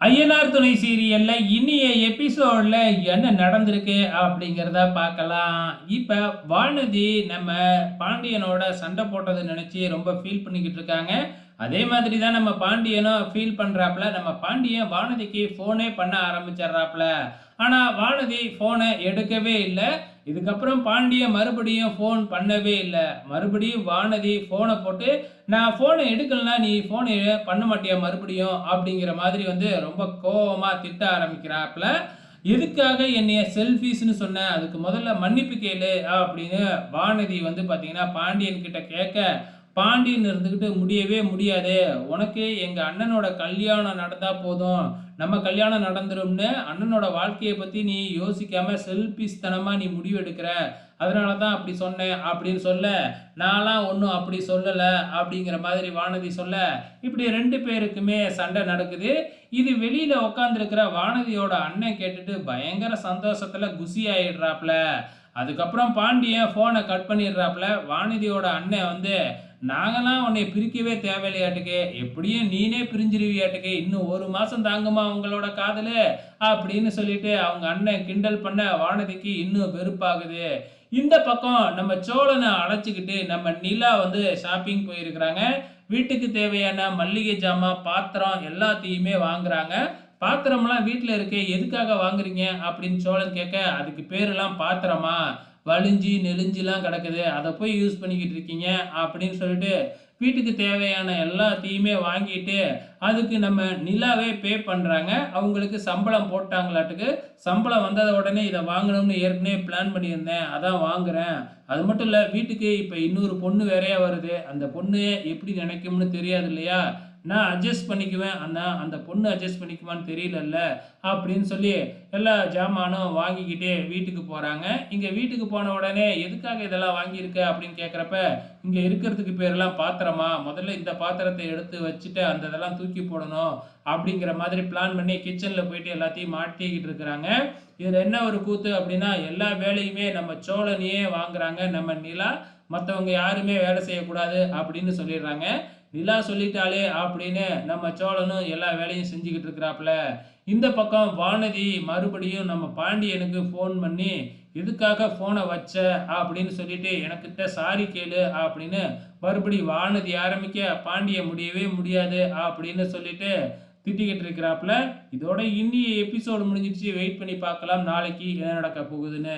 ஐயனார் துணை சீரியல்ல இனிய எபிசோட்ல என்ன நடந்திருக்கு அப்படிங்கிறத பார்க்கலாம். இப்ப வானதி நம்ம பாண்டியனோட சண்டை போட்டதை நினைச்சு ரொம்ப ஃபீல் பண்ணிக்கிட்டு இருக்காங்க. அதே மாதிரி தான் நம்ம பாண்டியனும் ஃபீல் பண்ணுறாப்புல நம்ம பாண்டியன் வானதிக்கு ஃபோனே பண்ண ஆரம்பிச்சிடுறாப்புல. ஆனால் வானதி ஃபோனை எடுக்கவே இல்லை. இதுக்கப்புறம் பாண்டியன் மறுபடியும் ஃபோன் பண்ணவே இல்லை. மறுபடியும் வானதி ஃபோனை போட்டு நான் ஃபோனை எடுக்கலனா நீ ஃபோனை பண்ண மாட்டியா மறுபடியும்? அப்படிங்கிற மாதிரி வந்து ரொம்ப கோவமாக திட்ட ஆரம்பிக்கிறாப்புல. எதுக்காக என்னைய செல்ஃபீஸ்னு சொன்னேன் அதுக்கு முதல்ல மன்னிப்பு கேளு. அப்படின்னு வானதி வந்து பார்த்தீங்கன்னா பாண்டியன் கிட்ட கேட்க பாண்டியன் இருந்துக்கிட்டு முடியவே முடியாது. உனக்கு எங்கள் அண்ணனோட கல்யாணம் நடந்தால் போதும். நம்ம கல்யாணம் நடந்துரும்னு அண்ணனோட வாழ்க்கையை பற்றி நீ யோசிக்காமல் செல்ஃபிஸ்தனமாக நீ முடிவெடுக்கிற. அதனால தான் அப்படி சொன்னேன். அப்படின்னு சொல்ல நான்லாம் ஒன்றும் அப்படி சொல்லலை அப்படிங்கிற மாதிரி வானதி சொல்ல இப்படி ரெண்டு பேருக்குமே சண்டை நடக்குது. இது வெளியில் உட்காந்துருக்கிற வானதியோட அண்ணன் கேட்டுட்டு பயங்கர சந்தோஷத்தில் குசி ஆயிடுறாப்ல. அதுக்கப்புறம் பாண்டியன் ஃபோனை கட் பண்ணிடுறாப்புல. வானதியோட அண்ணன் வந்து நாங்களாம் உன்னை பிரிக்கவே தேவையில்லையாட்டுக்கு. எப்படியும் நீனே பிரிஞ்சிருவியாட்டுக்கு. இன்னும் ஒரு மாதம் தாங்குமா உங்களோட காதல்? அப்படின்னு சொல்லிட்டு அவங்க அண்ணன் கிண்டல் பண்ண வானதிக்கு இன்னும் வெறுப்பாகுது. இந்த பக்கம் நம்ம சோழனை அழைச்சிக்கிட்டு நம்ம நிலா வந்து ஷாப்பிங் போயிருக்கிறாங்க. வீட்டுக்கு தேவையான மல்லிகை ஜாமான் பாத்திரம் எல்லாத்தையுமே வாங்குறாங்க. பாத்திரம்லாம் வீட்டில் இருக்கே எதுக்காக வாங்குறீங்க? அப்படின்னு சோழன் கேட்க அதுக்கு பேரெல்லாம் பாத்திரமா? வலிஞ்சி நெலிஞ்சிலாம் கிடக்குது. அதை போய் யூஸ் பண்ணிக்கிட்டு இருக்கீங்க அப்படின்னு சொல்லிட்டு வீட்டுக்கு தேவையான எல்லாத்தையுமே வாங்கிட்டு அதுக்கு நம்ம நிலாவே பே பண்ணுறாங்க அவங்களுக்கு சம்பளம் போட்டாங்களாட்டுக்கு சம்பளம் வந்தத உடனே இதை வாங்கணும்னு ஏற்கனவே பிளான் பண்ணியிருந்தேன். அதான் வாங்குறேன். அது மட்டும் இல்லை வீட்டுக்கு இப்போ இன்னொரு பொண்ணு வேறையா வருது. அந்த பொண்ணு எப்படி நினைக்கும்னு தெரியாது இல்லையா? நான் அட்ஜஸ்ட் பண்ணிக்குவேன். அண்ணா அந்த பொண்ணு அட்ஜஸ்ட் பண்ணிக்குவான்னு தெரியலல்ல அப்படின்னு சொல்லி எல்லா ஜாமானும் வாங்கிக்கிட்டே வீட்டுக்கு போகிறாங்க இங்கே வீட்டுக்கு போன உடனே எதுக்காக இதெல்லாம் வாங்கியிருக்க? அப்படின்னு கேட்குறப்ப இங்கே இருக்கிறதுக்கு பேரெல்லாம் பாத்திரமா? முதல்ல இந்த பாத்திரத்தை எடுத்து வச்சுட்டு அந்த இதெல்லாம் தூக்கி போடணும். அப்படிங்கிற மாதிரி பிளான் பண்ணி கிச்சனில் போயிட்டு எல்லாத்தையும் மாட்டிக்கிட்டு இருக்கிறாங்க. இதில் என்ன ஒரு கூத்து அப்படின்னா எல்லா வேலையுமே நம்ம சோழனையே வாங்குறாங்க. நம்ம நிலா மற்றவங்க யாருமே வேலை செய்யக்கூடாது அப்படின்னு சொல்லிடுறாங்க. நிலா சொல்லிட்டாலே அப்படின்னு நம்ம சோழனும் எல்லா வேலையும் செஞ்சுக்கிட்டு இருக்கிறாப்புல. இந்த பக்கம் வானதி மறுபடியும் நம்ம பாண்டியனுக்கு ஃபோன் பண்ணி எதுக்காக ஃபோனை வச்ச? அப்படின்னு சொல்லிட்டு எனக்கிட்ட சாரி கேளு அப்படின்னு மறுபடி வானதி ஆரம்பிக்க பாண்டிய முடியவே முடியாது அப்படின்னு சொல்லிட்டு திட்டிக்கிட்டு இருக்கிறாப்புல. இதோட இன்னி எபிசோடு முடிஞ்சிடுச்சு. வெயிட் பண்ணி பார்க்கலாம். நாளைக்கு என்ன நடக்க போகுதுன்னு.